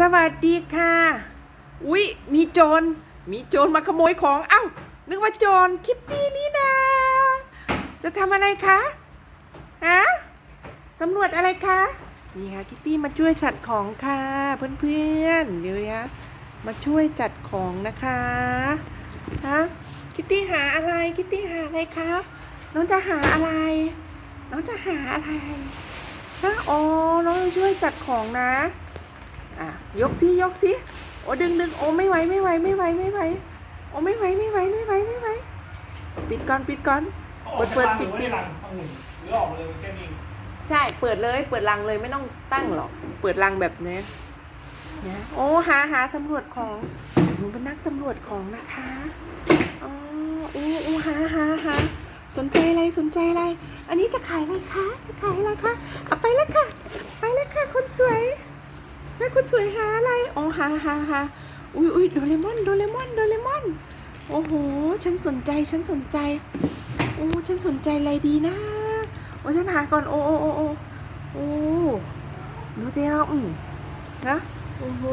สวัสดีค่ะ อุ๊ย มีโจร มีโจรมาขโมยของ เอ้า นึกว่าโจรคิตตี้นี่นาจะทำอะไรคะ ฮะสำรวจอะไรคะ นี่ค่ะคิตตี้มาช่วยจัดของค่ะ เพื่อนๆเดี๋ยวนะมาช่วยจัดของนะคะ ฮะ คิตตี้หาอะไร คิตตี้หาอะไรคะ น้องจะหาอะไร น้องจะหาอะไรฮะอ๋อ น้องช่วยจัดของนะ อะยกสิยกสิโอ้ดึงดึงโอ้ไม่ไหวไม่ไหวไม่ไหวไม่ไหวโอ้ไม่ไหวไม่ไหวไม่ไหวไม่ไหวปิดก่อนปิดก่อนเปิดเปิดปิดปิดหลังองุ่นหรือออกมาเลยแค่นี้ใช่เปิดเลยเปิดรังเลยไม่ต้องตั้งหรอกเปิดรังแบบนี้นะโอ้หาหาสำรวจของหนูเป็นนักสำรวจของนะคะอ๋ออู้อู้หาหาหาสนใจอะไรสนใจอะไร อันนี้จะขายอะไรคะ จะขายอะไรคะเอาไปแล้วค่ะ ไปแล้วค่ะคนสวย แล้วคนสวยหาอะไรอ๋อหาหาหาอุ้ยอุ้ยโดเรมอนโดเรมอนโดเรมอน โอ้โห ฉันสนใจฉันสนใจ โอ้ฉันสนใจอะไรดีนะ โอ้ฉันหาก่อนโอ้โอ้โอ้โอ้โอ้ดูสิครับอืมนะโอ้โห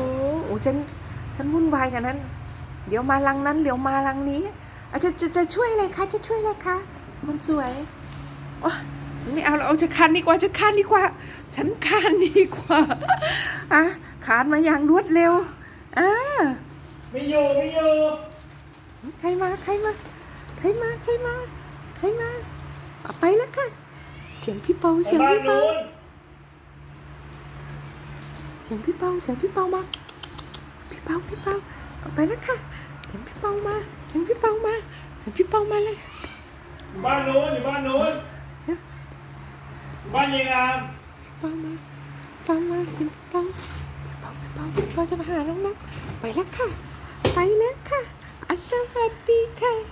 โอ้ฉันฉันวุ่นวายกันนั้น เดี๋ยวมาลังนั้น เดี๋ยวมาลังนี้อาจจะจะจะช่วยอะไรคะจะช่วยอะไรคะมันสวยโอ้ ฉันไม่เอาแล้วเอาจะคานดีกว่าจะคานดีกว่า ฉันคานดีกว่าอะคานมาอย่างรวดเร็วอ่าไม่อยู่ไม่อยู่ใครมาใครมาใครมาใครมาใครมาเอาไปแล้วค่ะ เสียงพี่เปาไปเสียงบ้านพี่เปานู้นเสียงพี่เปาเสียงพี่เปามาพี่เปาพี่เปาเอาไปแล้วค่ะเสียงพี่เปามาเสียงพี่เปามาเสียงพี่เปามาเลยอยู่บ้านนู้นอยู่บ้านนู้นอยู่บ้าน ป้ายิงครับป้ามาป้ามาปิงปองปิงปอปจะมาหาน้อนักไปแล้วค่ะ ไปแล้วค่ะ สวัสดีค่ะ